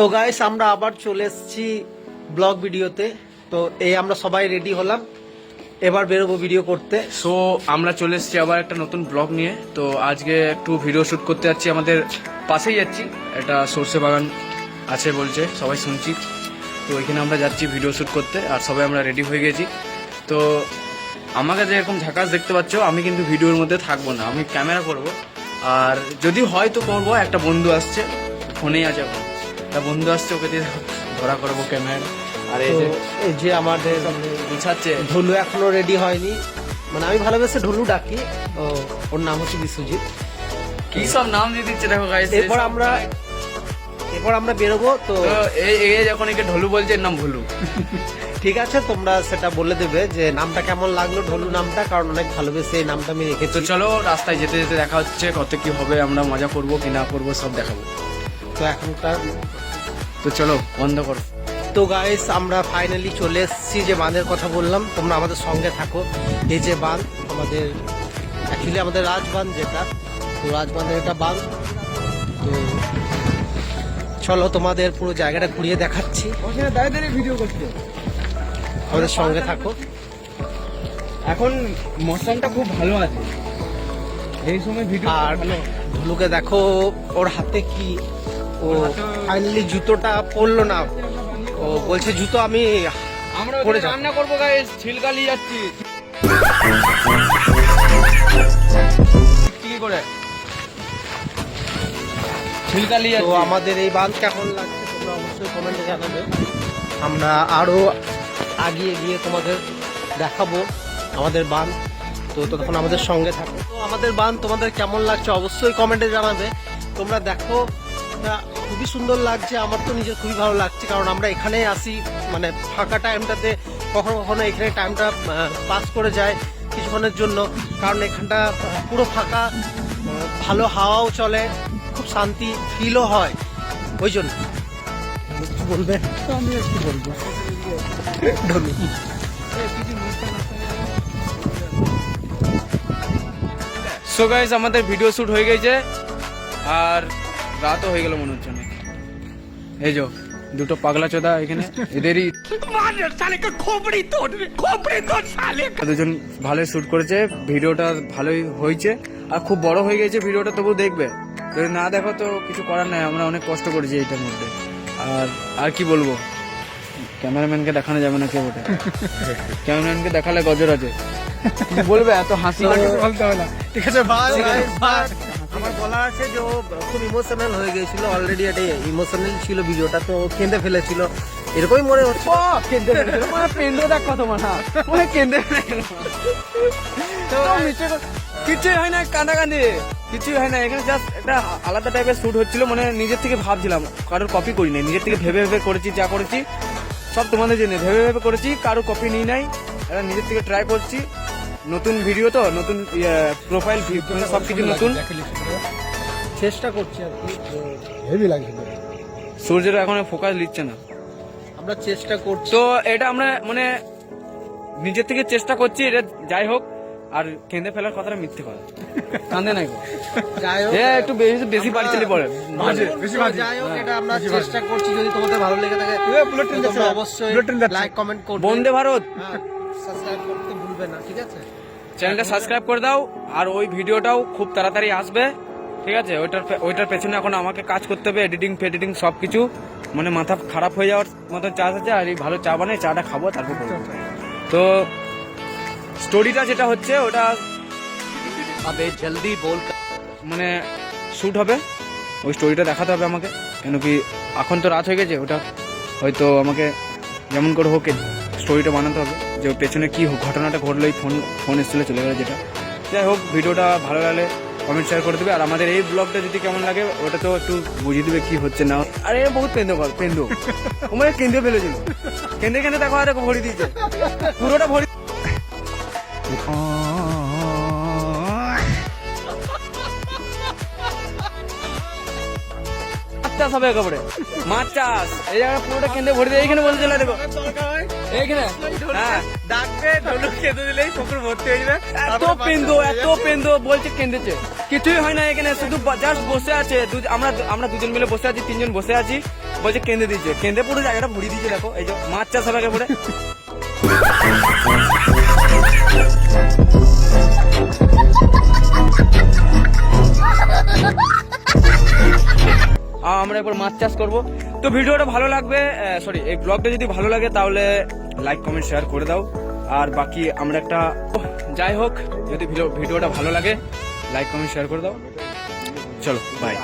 তো গাইস আমরা আবার চলে এসেছি ব্লগ ভিডিওতে। তো এই আমরা সবাই রেডি হলাম। এবার বেরোবো ভিডিও করতে। সো আমরা চলে এসেছি আবার একটা নতুন ব্লগ নিয়ে। তো আজকে একটু ভিডিও শুট করতে যাচ্ছি, আমাদের পাশেই যাচ্ছি। একটা সর্ষে বাগান আছে বলছে, সবাই শুনছি। তো ওইখানে আমরা যাচ্ছি ভিডিও শুট করতে, আর সবাই আমরা রেডি হয়ে গেছি। তো আমাকে যে এরকম ঝাঁকাস দেখতে পাচ্ছ, আমি কিন্তু ভিডিওর মধ্যে থাকব না, আমি ক্যামেরা করব। আর যদি হয় তো করব, একটা বন্ধু আসছে, ফোনেই আছে এখন। একটা বন্ধু আসছে ওকে দিয়ে ধরা করব ক্যামেরা আর এই যে এই যে আমাদের গুছাচ্ছে ঢোলু এখনও রেডি হয়নি। মানে আমি ভালোবেসে ঢোলু ডাকি। ও ওর নাম হচ্ছে বিশ্বজিৎ। কি সব নাম দিয়ে দিচ্ছে দেখো গাইস এরপর আমরা এরপর আমরা বেরোবো তো তো এই যখন একে ঢোলু বলছে এর নাম ভুলু ঠিক আছে তোমরা সেটা বলে দেবে যে নামটা কেমন লাগল ঢোলু নামটা কারণ অনেক ভালোবেসে এই নামটা আমি তো রেখেছি চলো রাস্তায় যেতে যেতে দেখা হচ্ছে কত কি হবে আমরা মজা করব কি না করব সব দেখাবো। তো এখন এখনকার তো চলো বন্ধ করো। তো গাইস আমরা ফাইনালি চলে এসেছি যে বাঁধের কথা বললাম। তোমরা আমাদের সঙ্গে থাকো। এই যে বাঁধ আমাদের অ্যাকচুয়ালি আমাদের রাজবাঁধ যেটা তো রাজবাঁধের এটা বাঁধ। তো চলো তোমাদের পুরো জায়গাটা ঘুরিয়ে দেখাচ্ছি। ভিডিও করছিল আমাদের সঙ্গে থাকো। এখন মৌসুমটা খুব ভালো আছে। এই সময় ভিডিও আর ধুলুকে দেখো ওর হাতে কি ও ফাইনালি জুতোটা পরলো না। ও বলছে জুতো আমি আমরা রান্না করব ছিলকালি যাচ্ছি। কি করে? ছিলকালি তো আমাদের এই বাঁধ কেমন লাগছে তোমরা অবশ্যই কমেন্টে জানাবে। আমরা আরও আগিয়ে গিয়ে তোমাদের দেখাবো আমাদের বাঁধ। তো তখন আমাদের সঙ্গে থাকো। তো আমাদের বাঁধ তোমাদের কেমন লাগছে অবশ্যই কমেন্টে জানাবে। তোমরা দেখো খুবই সুন্দর লাগছে আমার তো নিজের খুবই ভালো লাগছে কারণ আমরা এখানেই আসি মানে ফাঁকা টাইমটাতে কখনো কখনো এখানে টাইমটা পাস করে যায় কিছুক্ষণের জন্য কারণ এখানটা পুরো ফাঁকা ভালো হাওয়াও চলে খুব শান্তি ফিলও হয় ওই জন্য। কি বলবে? আমি একটু বলব? সো গাইস আমাদের ভিডিও শ্যুট হয়ে গেছে আর রাতও হয়ে গেল মনে হচ্ছে অনেক এই যো দুটো পাগলা চোদা এখানে এদেরই দুজন ভালোই শুট করেছে ভিডিওটা ভালোই হয়েছে আর খুব বড় হয়ে গেছে ভিডিওটা তবু দেখবে। যদি না দেখো তো কিছু করার নাই আমরা অনেক কষ্ট করেছি এইটার মধ্যে। আর আর কি বলব? ক্যামেরাম্যানকে দেখানো যাবে না কে ওটা ক্যামেরাম্যানকে দেখালে গজর আছে। বলবে এত হাসি। বলতে হবে না। ঠিক আছে ভাই আছে, আমার বলা আছে যে ও খুব ইমোশনাল হয়ে গিয়েছিল অলরেডি একটা ইমোশনাল ছিল ভিডিওটা তো কেঁদে ফেলেছিল। এরকমই মনে হচ্ছে। ও কেঁদে ফেলেছিল। মানে পেন্দ্র দেখ কত মাথা মানে কেঁদে তো নিচে কিছুই হয় না কান্দাকান্দি কিছুই হয় না। এখানে জাস্ট একটা আলাদা টাইপের শুট হচ্ছিল। মানে নিজের থেকে ভাবছিলাম কারোর কপি করি নাই। নিজের থেকে ভেবে ভেবে করেছি যা করেছি সব তোমাদের জন্য। ভেবে ভেবে করেছি কারও কপি নিই নাই। এটা নিজের থেকে ট্রাই করছি। নতুন ভিডিও তো নতুন প্রোফাইল সব কিছু নতুন। চেষ্টা করছি আর কি। হেভি লাগছে সূর্যের এখন ফোকাস নিচ্ছে না। আমরা চেষ্টা করছি। তো এটা আমরা মানে নিজের থেকে চেষ্টা করছি এটা যাই হোক আর কেঁদে ফেলার কথাটা মিথ্যে কথা। কান্দে নাই গো। যাই হোক। এ একটু বেশি বেশি বাড়ি চলে পড়ে। বেশি যাই হোক এটা আমরা চেষ্টা করছি। যদি তোমাদের ভালো লেগে থাকে। অবশ্যই। লাইক কমেন্ট করবে। বন্দে ভারত! সাবস্ক্রাইব করতে ভুলবে না ঠিক আছে? চ্যানেলটা সাবস্ক্রাইব করে দাও আর ওই ভিডিওটাও খুব তাড়াতাড়ি আসবে ঠিক আছে? ওইটার ওইটার পেছনে এখন আমাকে কাজ করতে হবে এডিটিং ফেডিটিং সব কিছু মানে মাথা খারাপ হয়ে যাওয়ার মতো চা আছে আর এই ভালো চা বানাই চাটা খাব তারপর করব তো স্টোরিটা যেটা হচ্ছে ওটা আবে জলদি বল মানে শ্যুট হবে। ওই স্টোরিটা দেখাতে হবে আমাকে কেন কি এখন তো রাত হয়ে গেছে ওটা হয়তো আমাকে যেমন করে হোক স্টোরিটা বানাতে হবে, যে পেছনে কী ঘটনাটা ঘটলো, এই ফোন ফোন এসেছিল চলে গেলো যেটা। যাই হোক, ভিডিওটা ভালো লাগলে কমেন্ট শেয়ার করে দেবে। আর আমাদের এই ব্লগটা যদি কেমন লাগে, ওটা তো একটু বুঝিয়ে দেবে কি হচ্ছে না। আরে, বহুত কেন্দ্র কর পেন্দো ওমারে কেন্দ্রে ফেলেছিল কেন্দ্রে কেন্দ্রে দেখো, আর, ভরি দিয়েছে। পুরোটা ভরি চাষ হবে একেবারে। মাছ চাষ। এই জায়গাটা পুরোটা কেন্দ্রে ভরে দিয়ে এইখানে বলতে চলে দেখো। এইখানে হ্যাঁ। ডাকবে ঢোলক খেতে দিলেই পুকুর ভর্তি হয়ে যাবে। এত পেন্দো এত পেন্দো বলছে কেন্দ্রেছে কিছুই হয় না এখানে শুধু জাস্ট বসে আছে। আমরা আমরা দুজন মিলে বসে আছি তিনজন বসে আছি। বলছে কেন্দ্রে দিচ্ছে কেন্দ্রে পুরো জায়গাটা ভরিয়ে দিচ্ছে দেখো। এই যে মাছ চাষ হবে পরে আমরা এরপর মাছ চাষ করব। তো ভিডিওটা ভালো লাগবে সরি এই ব্লগটা যদি ভালো লাগে তাহলে লাইক কমেন্ট শেয়ার করে দাও। আর বাকি আমরা একটা যাই হোক, যদি ভিডিও- ভিডিওটা ভালো লাগে লাইক কমেন্ট শেয়ার করে দাও। চলো বাই